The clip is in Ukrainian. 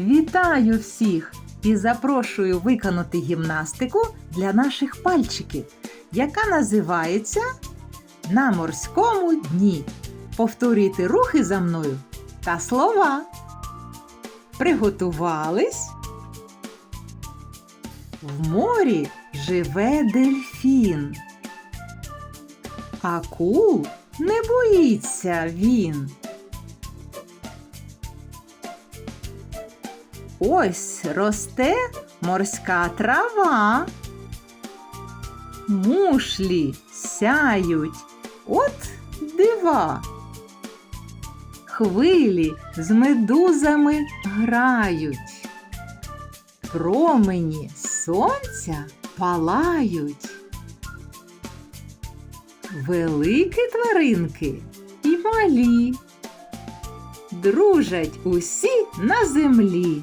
Вітаю всіх і запрошую виконати гімнастику для наших пальчиків, яка називається На морському дні. Повторюйте рухи за мною та слова. Приготувались. В морі живе дельфін. Акул не боїться він. Ось росте морська трава. Мушлі сяють, от дива. Хвилі з медузами грають. Промені сонця палають. Великі тваринки і малі. Дружать усі на землі.